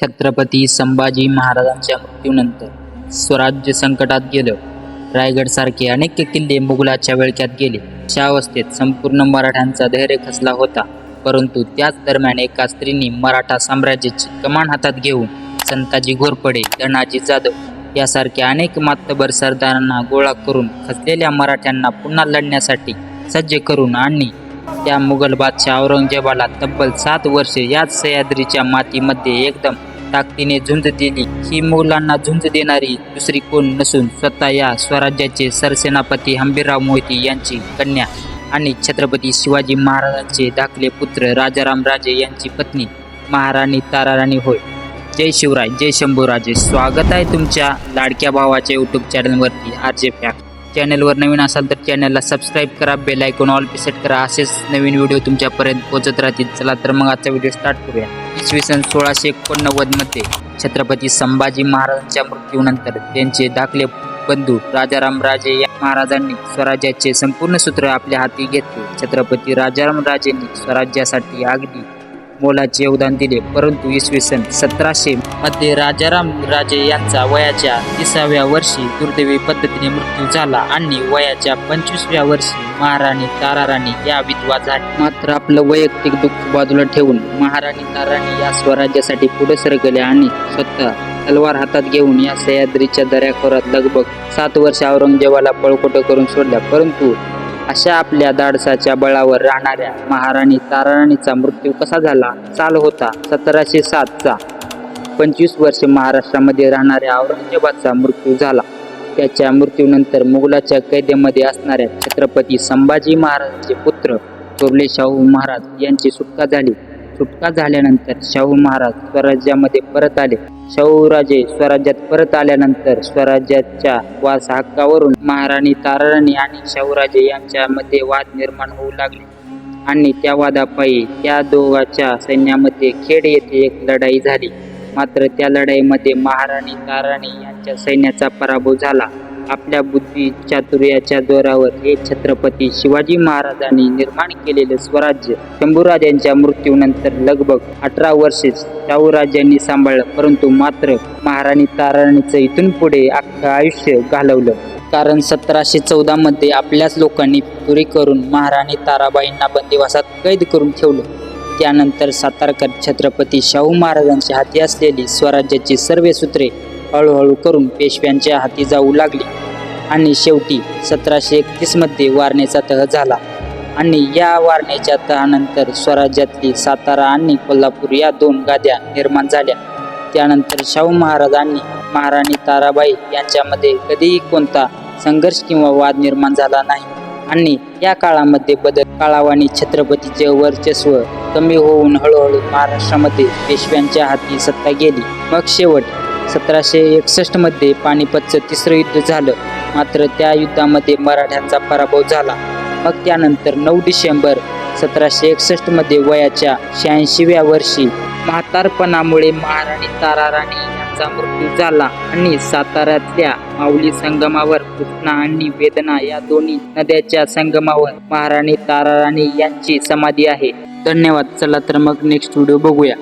छत्रपती संभाजी महाराजांच्या मृत्यूनंतर स्वराज्य संकटात गेलं. रायगडसारखे अनेक किल्ले मुघलाच्या विळख्यात गेले. अशा अवस्थेत संपूर्ण मराठ्यांचा धैर्य खचला होता. परंतु त्याच दरम्यान एका स्त्रीने मराठा साम्राज्याची कमान हातात घेऊन संताजी घोरपडे धनाजी जाधव यासारख्या अनेक मातबर सरदारांना गोळा करून खचलेल्या मराठ्यांना पुन्हा लढण्यासाठी सज्ज करून आणि त्या मुघल बादशाह औरंगजेबाला तब्बल सात वर्षे याच सह्याद्रीच्या मातीमध्ये एकदम ताकदीने झुंज दिली. ही मुघलांना झुंज देणारी दुसरी कोण नसून स्वतः या स्वराज्याचे सरसेनापती हंबीरराव मोहिती यांची कन्या आणि छत्रपती शिवाजी महाराजांचे धाकले पुत्र राजाराम राजे यांची पत्नी महाराणी ताराराणी होय. जय शिवराय जय शंभूराजे स्वागत आहे तुमच्या लाडक्या भावाच्या यूट्यूब चॅनलवरती आर जे फॅक्ट चॅनलवर नवीन असाल तर चॅनलला सबस्क्राईब करा बेल आयकॉन ऑल सेट करा. असेच नवीन व्हिडिओ तुमच्यापर्यंत पोहोचत राहतील. चला तर मग आजचा व्हिडिओ स्टार्ट करूया. इसवी सन सोळाशे एकोणनव्वदमध्ये छत्रपती संभाजी महाराजांच्या मृत्यूनंतर त्यांचे धाकले बंधू राजाराम राजे या महाराजांनी स्वराज्याचे संपूर्ण सूत्र आपल्या हाती घेतले. छत्रपती राजाराम राजेंनी स्वराज्यासाठी अगदी मोलाचे योगदान दिले. परंतु इसवी सन सतराशे मध्ये राजाराम राजे यांचा वयाच्या तिसाव्या वर्षी दुर्दैवी पद्धतीने मृत्यू झाला आणि वयाच्या पंचवीसव्या वर्षी महाराणी ताराराणी या विधवा झाल्या. मात्र आपलं वैयक्तिक दुःख बाजूला ठेवून महाराणी ताराराणी या स्वराज्यासाठी पुढे सरकल्या आणि स्वतः तलवार हातात घेऊन या सह्याद्रीच्या दऱ्याखोरात लगभग सात वर्ष औरंगजेबाला पळकोट करून सोडल्या. परंतु अशा आपल्या धाडसाच्या बळावर राहणाऱ्या महाराणी ताराराणीचा मृत्यू कसा झाला? चाल होता सतराशे सातचा. पंचवीस वर्ष महाराष्ट्रामध्ये राहणाऱ्या औरंगजेबाचा मृत्यू झाला. त्याच्या मृत्यूनंतर मुघलाच्या कैदेमध्ये असणाऱ्या छत्रपती संभाजी महाराजांचे पुत्र थोरले शाहू महाराज यांची सुटका झाली. सुटका झाल्यानंतर शाहू महाराज स्वराज्यामध्ये परत आले. शाहूराजे स्वराज्यात परत आल्यानंतर स्वराज्याच्या वास हक्कावरून महाराणी ताराराणी आणि शाहूराजे यांच्यामध्ये वाद निर्माण होऊ लागले. आणि त्या वादापायी त्या दोघांच्या सैन्यामध्ये खेड येथे एक लढाई झाली. मात्र त्या लढाईमध्ये महाराणी ताराणी यांच्या सैन्याचा पराभव झाला. आपल्या बुद्धी चातुर्याच्या जोरावर हे छत्रपती शिवाजी महाराजांनी निर्माण केलेले स्वराज्य. शंभूराजांच्या मृत्यूनंतर लगभग अठरा वर्षे शाहूराजांनी सांभाळलं परंतु मात्र महाराणी ताराणीचं इथून पुढे अख्खं आयुष्य घालवलं. कारण सतराशे चौदा मध्ये आपल्याच लोकांनी चोरी करून महाराणी ताराबाईंना बंदिवासात कैद करून ठेवलं. त्यानंतर सातारकर छत्रपती शाहू महाराजांच्या हाती असलेली स्वराज्याची सर्व सूत्रे हळूहळू करून पेशव्यांच्या हाती जाऊ लागली. आणि शेवटी सतराशे एकतीसमध्ये वारणेचा तह झाला. आणि या वारणेच्या तहानंतर स्वराज्यातली सातारा आणि कोल्हापूर या दोन गाद्या निर्माण झाल्या. त्यानंतर शाहू महाराजांनी महाराणी ताराबाई यांच्यामध्ये कधीही कोणता संघर्ष किंवा वाद निर्माण झाला नाही. आणि या काळामध्ये बदल काळावाणी छत्रपतीचे वर्चस्व कमी होऊन हळूहळू महाराष्ट्रामध्ये पेशव्यांच्या हाती सत्ता गेली. मग शेवट सतराशे एकसष्टमध्ये पानिपतचं तिसरं युद्ध झालं. मात्र त्या युद्धामध्ये मराठ्यांचा पराभव झाला. मग त्यानंतर नऊ डिसेंबर सतराशे एकसष्टमध्ये वयाच्या शहाऐंशीव्या वर्षी म्हातारपणामुळे महाराणी ताराराणी यांचा मृत्यू झाला आणि साताऱ्यातल्या माऊली संगमावर कृष्णा आणि वेदना या दोन्ही नद्याच्या संगमावर महाराणी ताराराणी यांची समाधी आहे. धन्यवाद. चला तर मग नेक्स्ट व्हिडिओ बघूया.